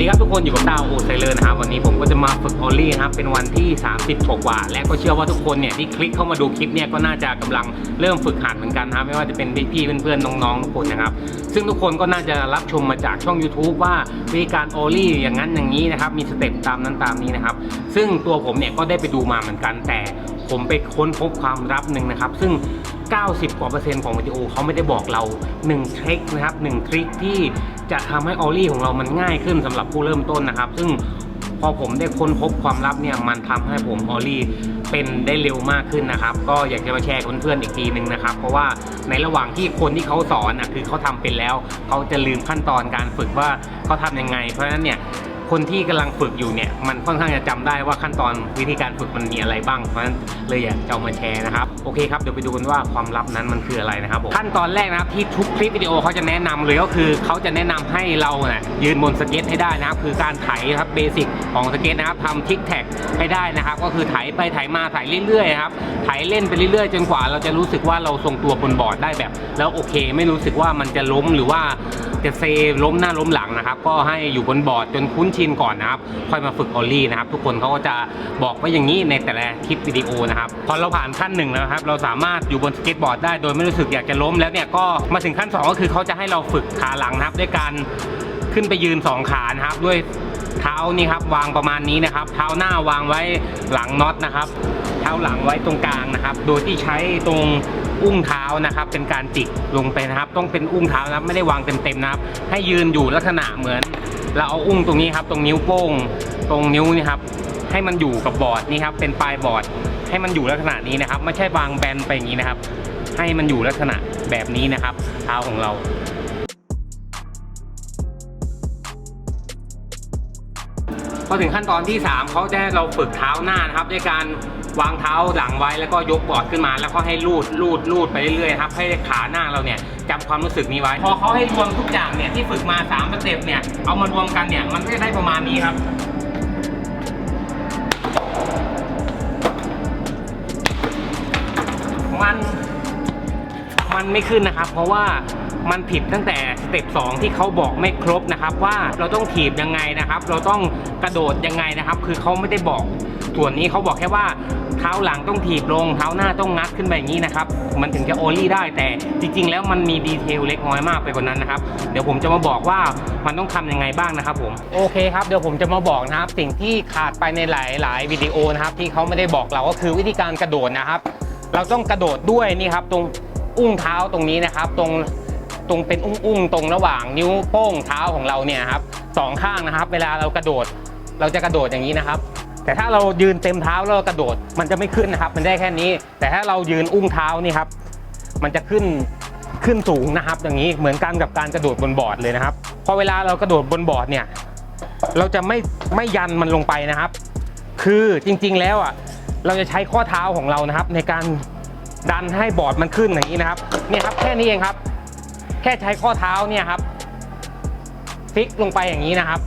ดีครับทุกคนอยู่กับดาวโอไซเลอร์นะครับวันนี้ผมก็จะมาฝึกออลลี่นะครับเป็นวันที่ 30กว่าและก็เชื่อว่าทุกคนเนี่ยที่คลิกเข้ามาดูคลิปเนี่ยก็น่าจะกำลังเริ่มฝึกหัดเหมือนกันนะครับไม่ว่าจะเป็นพี่ๆเพื่อนๆน้องๆทุกคนนะครับซึ่งทุกคนก็น่าจะรับชมมาจากช่อง YouTube ว่าวิธีการออลลี่อย่างนั้นอย่างนี้นะครับมีสเต็ปตามนั้นตามนี้นะครับซึ่งตัวผมเนี่ยก็ได้ไปดูมาเหมือนกัน แต่ผมไปค้นพบความลับหนึ่งนะครับ ซึ่ง90กว่าเปอร์เซ็นต์ของวิดีโอเขาไม่ได้บอกเรา1เทริคนะครับ1ทริคที่ จะทำให้ออลลี่ของเรามันง่ายขึ้นสำหรับผู้เริ่มต้นนะครับ ซึ่งพอผมได้ค้นพบความลับเนี่ยมันทำให้ผมออลลี่เป็นได้เร็วมากขึ้นนะครับ ก็อยากจะมาแชร์เพื่อนๆอีกทีหนึ่งนะครับ เพราะว่าในระหว่างที่คนที่เขาสอนอะคือเขาทำเป็นแล้ว เขาจะลืมขั้นตอนการฝึกว่าเขาทำยังไง เพราะฉะนั้นเนี่ย คนที่กำลังฝึกอยู่เนี่ยมันค่อนข้างจะจำได้ว่าขั้นตอนวิธีการฝึกมันมีอะไรบ้างเพราะฉะนั้นเลยอยากจะเอามาแชร์นะครับโอเคครับเดี๋ยวไปดูกันว่าความลับนั้นมันคืออะไรนะครับผมขั้นตอนแรกนะครับที่ทุกคลิปวิดีโอเขาจะแนะนำเลยก็คือเขาจะแนะนำให้เราเนี่ยยืนบนสเก็ตให้ได้นะครับคือการไถครับเบสิกของสเก็ตนะครับทำทิกแท็กให้ได้นะครับ ก็คือไถไปไถมาไถเรื่อยๆครับไถเล่นไปเรื่อยๆ จนกว่าเราจะรู้สึกว่าเราทรงตัวบนบอร์ดได้แบบ แล้วโอเค ไม่รู้สึกว่ามันจะล้มหรือว่า จะเซล้มหน้าล้มหลังนะครับ ก็ให้อยู่บนบอร์ดจนคุ้นชินก่อนนะครับ ค่อยมาฝึกออลลี่นะครับ ทุกคนเขาก็จะบอกไว้อย่างนี้ในแต่ละคลิปวิดีโอนะครับ พอเราผ่านขั้นหนึ่งแล้วครับ เราสามารถอยู่บนสเก็ตบอร์ดได้โดยไม่รู้สึกอยากจะล้มแล้วเนี่ยก็มาถึงขั้นสองก็คือเขาจะให้เราฝึกขาหลังนะครับ ด้วยการขึ้นไปยืนสองขานะครับด้วย เท้านี่ครับวางประมาณนี้นะครับ เท้าหน้าวางไว้หลังน็อตนะครับ เท้าหลังไว้ตรงกลางนะครับ โดยที่ใช้ตรงอุ้งเท้านะครับ เป็นการจิกลงไปนะครับ ต้องเป็นอุ้งเท้านะครับไม่ได้วางเต็มๆนะครับ ให้ยืนอยู่ลักษณะเหมือน เราเอาอุ้งตรงนี้ครับ ตรงนิ้วโป้ง ตรงนิ้วนี่ครับให้มันอยู่กับบอร์ดนี่ครับ เป็นปลายบอร์ด ให้มันอยู่ลักษณะนี้นะครับ ไม่ใช่วางแบนไปอย่างนี้นะครับ ให้มันอยู่ลักษณะแบบนี้นะครับ เท้าของเรา พอถึงขั้นตอนที่ 3เขาจะให้เราฝึกเท้าหน้านะครับด้วยการวางเท้าหลังไว้แล้วก็ยกบอร์ดขึ้นมา แล้วก็ให้ลูดลูดลูดไปเรื่อยๆครับให้ขาหน้าเราเนี่ยจำความรู้สึกนี้ไว้ พอเขาให้รวมทุกอย่างเนี่ยที่ฝึกมา3สเต็ปเนี่ยเอามารวมกันเนี่ยมันก็จะได้ประมาณนี้ครับมันมันไม่ขึ้นนะครับ เพราะว่ามันผิดตั้งแต่ส เต็ป2ที่เขาบอกไม่ครบนะครับว่าเราต้องถีบยังไงนะครับ เราต้องกระโดดยังไงนะครับ คือเขาไม่ได้บอกส่วนนี้เขาบอกแค่ว่าเท้าหลังต้องถีบลง เท้าหน้าต้องงัดขึ้นไปอย่างนี้นะครับ มันถึงจะโอลี่ได้แต่จริง ๆ แล้วมันมีดีเทลเล็กน้อยมากไปกว่านั้นนะครับ เดี๋ยวผมจะมาบอกว่ามันต้องทำยังไงบ้างนะครับผมโอเคครับเดี๋ยวผมจะมาบอกนะครับ สิ่งที่ขาดไปในหลาย ๆ วิดีโอนะครับ ที่เขาไม่ได้บอกเราก็คือวิธีการกระโดดนะครับ เราต้องกระโดดด้วยนี่ครับตรงอุ้งเท้าตรงนี้นะครับ ตรง ตรงเป็นอุ้งอุ้งๆ ตรงระหว่างนิ้วโป้งเท้าของเราเนี่ยครับสองข้างนะครับ เวลาเรากระโดด เราจะกระโดดอย่างนี้นะครับ แต่ถ้าเรายืนเต็มเท้าแล้วเรากระโดดมันจะไม่ขึ้นนะครับ มันได้แค่นี้ แต่ถ้าเรายืนอุ้งเท้านี่ครับ มันจะขึ้นขึ้นสูงนะครับ อย่างนี้เหมือนกันกับการกระโดดบนบอร์ดเลยนะครับพอเวลาเรากระโดดบนบอร์ดเนี่ย เราจะไม่ไม่ยันมันลงไปนะครับ คือจริงๆแล้วอะเราจะใช้ข้อเท้าของเรานะครับ ในการดันให้บอร์ดมันขึ้นอย่างนี้นะครับเนี่ยครับแค่นี้เองครับ แค่ใช้ข้อเท้าเนี่ยครับ ฟิกลงไปอย่างนี้นะครับ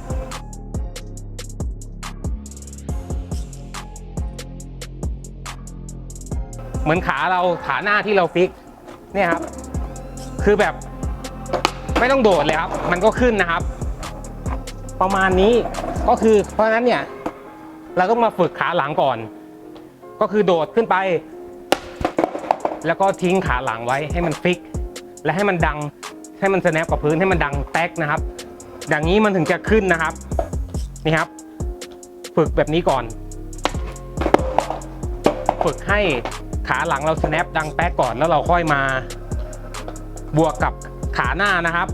เหมือนขาเราขาหน้าที่เราฟิกเนี่ยครับ คือแบบไม่ต้องโดดเลยครับ มันก็ขึ้นนะครับ ประมาณนี้ก็คือเพราะฉะนั้นเนี่ย เราต้องมาฝึกขาหลังก่อน ก็คือโดดขึ้นไป แล้วก็ทิ้งขาหลังไว้ให้มันฟิก และให้มันดัง ให้มันสแนปกับพื้นให้มันดังแตกนะครับ อย่างนี้มันถึงจะขึ้นนะครับนี่ครับ ฝึกแบบนี้ก่อน ฝึกให้ขาหลังเราสแนปดังแป๊กก่อนแล้วเราค่อยมา บวกกับขาหน้านะครับ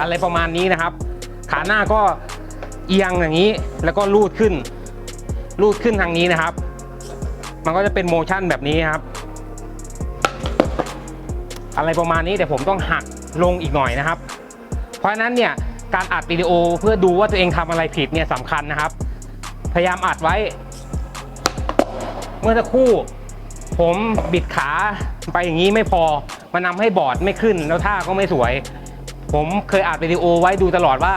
อะไรประมาณนี้นะครับ ขาหน้าก็เอียงอย่างนี้แล้วก็ลูดขึ้น ลูดขึ้นทางนี้นะครับ มันก็จะเป็นโมชั่นแบบนี้ครับ อะไรประมาณนี้แต่ผมต้องหักลงอีกหน่อยนะครับ เพราะฉะนั้นเนี่ยการอัดวิดีโอเพื่อดูว่าตัวเองทำอะไรผิดเนี่ยสำคัญนะครับ พยายามอัดไว้ เมื่อสักครู่ ผมบิดขาไปอย่างนี้ไม่พอมันนำให้บอร์ดไม่ขึ้นแล้วท่าก็ไม่สวย ผมเคยอัดวิดีโอไว้ดูตลอดว่า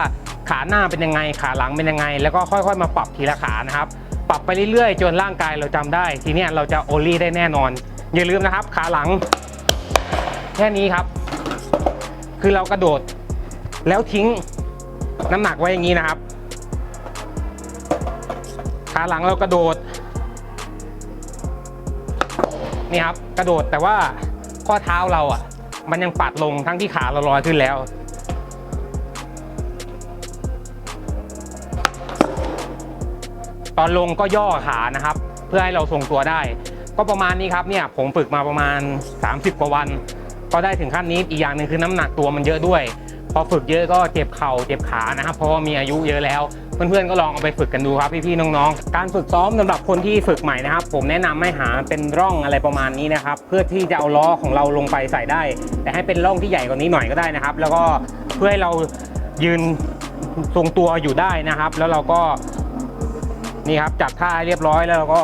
ขาหน้าเป็นยังไงขาหลังเป็นยังไง แล้วก็ค่อยๆ มาปรับทีละขานะครับ ปรับไปเรื่อยๆ จนร่างกายเราจำได้ ทีนี้เราจะโอลี่ได้แน่นอน อย่าลืมนะครับ ขาหลัง แค่นี้ครับ คือเรากระโดดแล้วทิ้งน้ำหนักไว้อย่างนี้นะครับ ขาหลังเรากระโดด นี่ครับกระโดดแต่ว่าข้อเท้าเราอะ มันยังปัดลงทั้งที่ขาเราลอยขึ้นแล้ว ตอนลงก็ย่อขานะครับ เพื่อให้เราทรงตัวได้ ก็ประมาณนี้ครับเนี่ยผมฝึกมาประมาณ 30 กว่าวัน ก็ได้ถึงขั้นนี้อีกอย่างหนึ่งคือน้ำหนักตัวมันเยอะด้วย พอฝึกเยอะก็เจ็บเข่าเจ็บขานะครับเพราะว่ามีอายุเยอะแล้วเพื่อนๆก็ลองเอาไปฝึกกันดูครับพี่ๆน้องๆ การฝึกซ้อมสำหรับคนที่ฝึกใหม่นะครับ ผมแนะนำให้หาเป็นร่องอะไรประมาณนี้นะครับ เพื่อที่จะเอาล้อของเราลงไปใส่ได้ แต่ให้เป็นร่องที่ใหญ่กว่านี้หน่อยก็ได้นะครับ แล้วก็เพื่อให้เรายืนทรงตัวอยู่ได้นะครับ แล้วเราก็นี่ครับจัดท่าเรียบร้อยแล้วเราก็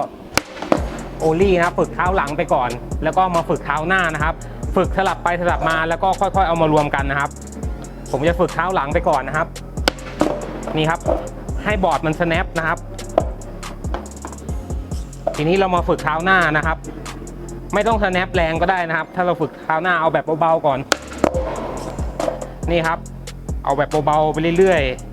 โอลี่นะครับฝึกเท้าหลังไปก่อน แล้วก็มาฝึกเท้าหน้านะครับ ฝึกสลับไปสลับมาแล้วก็ค่อยๆ เอามารวมกันนะครับ ผมจะฝึกเท้าหลังไปก่อนนะครับ นี่ครับ ให้บอร์ดมัน snap นะครับ ทีนี้เรามาฝึกเท้าหน้านะครับ ไม่ต้อง snap แรงก็ได้นะครับ ถ้าเราฝึกเท้าหน้าเอาแบบเบาๆก่อน นี่ครับ เอาแบบเบาๆไปเรื่อยๆ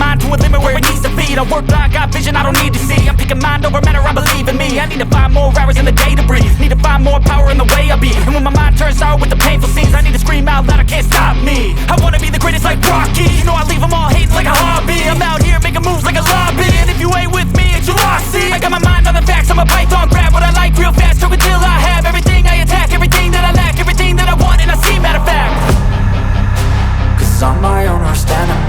mind to a limit where it needs to feed. I work like I got vision I don't need to see. I'm picking mind over matter, I believe in me. I need to find more hours in the day to breathe. Need to find more power in the way I be. And when my mind turns sour with the painful scenes, I need to scream out loud, I can't stop me. I wanna be the greatest like Rocky. You know I leave them all hating like a hobby. I'm out here making moves like a lobby. And if you ain't with me, it's your loss. See, I got my mind on the facts, I'm a python, grab what I like real fast, choke until I have everything I attack, everything that I lack, everything that I want, and I see, matter of fact. Cause I'm my own worst enemy.